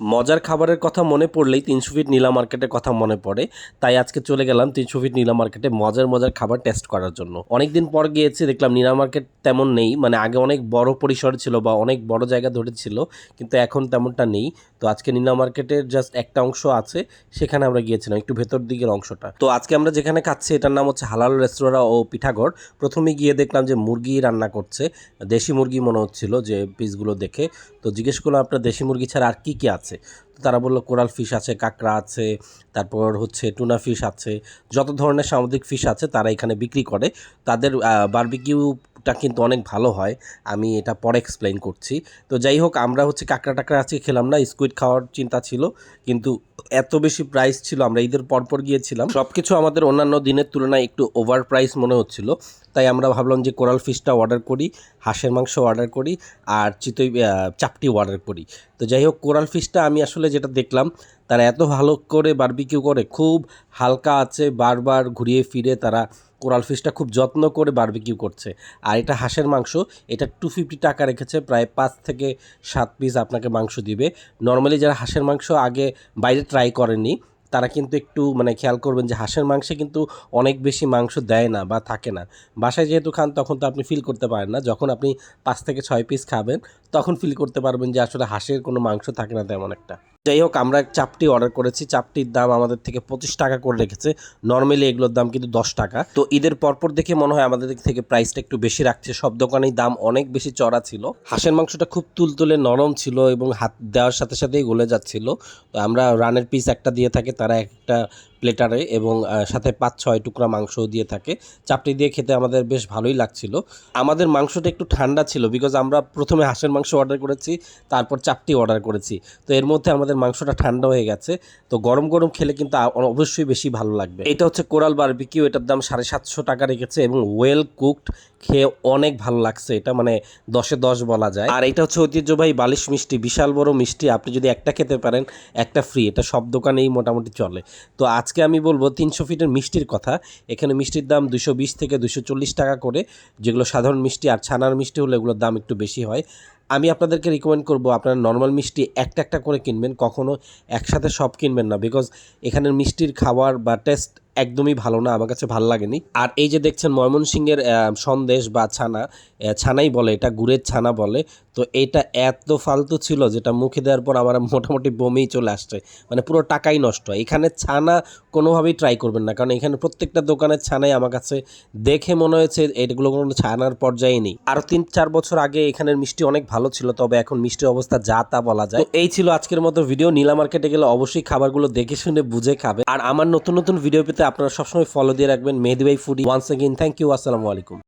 মজার খাবারের কথা মনে পড়লেই তিনশো ফিট নীলা মার্কেটের কথা মনে পড়ে। তাই আজকে চলে গেলাম তিনশো ফিট নীলা মার্কেটে মজার মজার খাবার টেস্ট করার জন্য। অনেকদিন পর গিয়েছি, দেখলাম নীলা মার্কেট তেমন নেই। মানে আগে অনেক বড় পরিসর ছিল বা অনেক বড় জায়গা ধরেছিল, কিন্তু এখন তেমনটা নেই। তো আজকে নীলা মার্কেটের জাস্ট একটা অংশ আছে, সেখানে আমরা গিয়েছিলাম, একটু ভেতর দিকের অংশটা। তো আজকে আমরা যেখানে খাচ্ছি, এটার নাম হচ্ছে হালাল রেস্তোরাঁ ও পিঠাঘর। প্রথমে গিয়ে দেখলাম যে মুরগি রান্না করছে, দেশি মুরগি মনে হচ্ছিল যে পিসগুলো দেখে। তো জিজ্ঞেস করলাম, আপনার দেশি মুরগি ছাড়া আর কী কী আছে? তো তারা বলল, কোরাল ফিশ আছে, কাঁকড়া আছে, তারপর হচ্ছে টুনা ফিশ আছে, যত ধরনের সামুদ্রিক ফিশ আছে তারা এখানে বিক্রি করে। তাদের বারবিকিউটা কিন্তু অনেক ভালো হয়। আমি এটা পরে এক্সপ্লেন করছি। তো যাই হোক, আমরা হচ্ছে কাঁকড়া টাকড়া আজকে খেলাম না স্কুইড খাওয়ার চিন্তা ছিল। কিন্তু এত বেশি প্রাইস ছিল, আমরা ঈদের পরপর গিয়েছিলাম। সব কিছু আমাদের অন্যান্য দিনের তুলনায় একটু ওভার প্রাইস মনে হচ্ছিল। তাই আমরা ভাবলাম যে কোরাল ফিশটা অর্ডার করি, হাঁসের মাংস অর্ডার করি, আর চিতই চাপটি অর্ডার করি। তো যাই হোক, কোরাল ফিশটা আমি আসলে যেটা দেখলাম, তারা এত ভালো করে বারবিকিউ করে, খুব হালকা আছে, বারবার ঘুরিয়ে ফিরে তারা কোরাল ফিশটা খুব যত্ন করে বারবিকিউ করছে। আর এটা হাঁসের মাংস, এটা টু ফিফটি টাকা রেখেছে, প্রায় পাঁচ থেকে সাত পিস আপনাকে মাংস দিবে। নর্মালি যারা হাঁসের মাংস আগে বাইরে ট্রাই করেনি তারা কিন্তু একটু মানে খেয়াল করবেন যে হাঁসের মাংসে কিন্তু অনেক বেশি মাংস দেয় না বা থাকে না। বাসায় যেহেতু খান, তখন তো আপনি ফিল করতে পারেন না। যখন আপনি পাঁচ থেকে ছয় পিস খাবেন, তখন ফিল করতে পারবেন যে আসলে হাঁসের কোনো মাংস থাকে না তেমন একটা। যাই হোক, আমরা চাপটি অর্ডার করেছি। চাপটির দাম আমাদের থেকে পঁচিশ টাকা করে রেখেছে। নর্মালি এগুলোর দাম কিন্তু দশ টাকা। তো ঈদের পরপর দেখে মনে হয় আমাদের থেকে প্রাইসটা একটু বেশি রাখছে। সব দোকানেই দাম অনেক বেশি চড়া ছিল। হাঁসের মাংসটা খুব তুলতুলে নরম ছিল এবং হাত দেওয়ার সাথে সাথেই গলে যাচ্ছিল। তো আমরা রানের পিস একটা দিয়ে থাকে, তারা একটা প্লেটারে এবং সাথে পাঁচ ছয় টুকরা মাংসও দিয়ে থাকে। চাপটি দিয়ে খেতে আমাদের বেশ ভালোই লাগছিল। আমাদের মাংসটা একটু ঠান্ডা ছিল বিকজ আমরা প্রথমে হাঁসের মাংস অর্ডার করেছি, তারপর চাপটি অর্ডার করেছি। তো এর মধ্যে আমাদের মাংসটা ঠান্ডা হয়ে গেছে। তো গরম গরম খেলে কিন্তু অবশ্যই বেশি ভালো লাগবে। এটা হচ্ছে কোরাল বারবিকিউ, এটার দাম সাড়ে সাতশো টাকা রেখেছে এবং ওয়েল কুকড খেয়ে অনেক ভালো লাগছে। এটা মানে দশে দশ বলা যায়। আর এটা হচ্ছে ঐতিহ্যবাহী বালিশ মিষ্টি, বিশাল বড় মিষ্টি। আপনি যদি একটা খেতে পারেন, একটা ফ্রি এটা সব দোকানেই মোটামুটি চলে। তো আজকে আমি বলব তিনশো ফিটের মিষ্টির কথা। এখানে মিষ্টির দাম দুশো বিশ থেকে দুশো চল্লিশ টাকা করে। যেগুলো সাধারণ মিষ্টি আর ছানার মিষ্টি হলে এগুলোর দাম একটু বেশি হয়। আমি আপনাদেরকে রিকমেন্ড করব আপনারা নর্মাল মিষ্টি একটা একটা করে কিনবেন কখনও একসাথে সব কিনবেন না। বিকজ এখানের মিষ্টির খাবার বা টেস্ট একদমই ভালো না, আমার কাছে ভালো লাগেনি। আর এই যে দেখছেন ময়মনসিংহের সন্দেশ বা ছানা ছানাই বলে, এটা গুড়ের ছানা বলে। তো এটা এত ফালতু ছিল যেটা মুখে দেওয়ার পর আমার মোটামুটি বমেই চলে আসছে। মানে পুরো টাকাই নষ্ট। এখানে ছানা কোনোভাবেই ট্রাই করবেন না। কারণ এখানে প্রত্যেকটা দোকানের ছানাই আমার কাছে দেখে মনে হয়েছে এগুলো কোনো ছানার পর্যায়ে নেই। আরও তিন চার বছর আগে এখানের মিষ্টি অনেক ভালো ছিল, তবে এখন মিষ্টির অবস্থা যা তা বলা যায়। এই ছিল আজকের মতো ভিডিও নীলা মার্কেটে গেলে অবশ্যই খাবারগুলো দেখে শুনে বুঝে খাবে। আর আমার নতুন নতুন ভিডিও পেতে আপনারা সবসময় ফলো দিয়ে রাখবেন Mehedi foodie once again thank you আসসালামু আলাইকুম।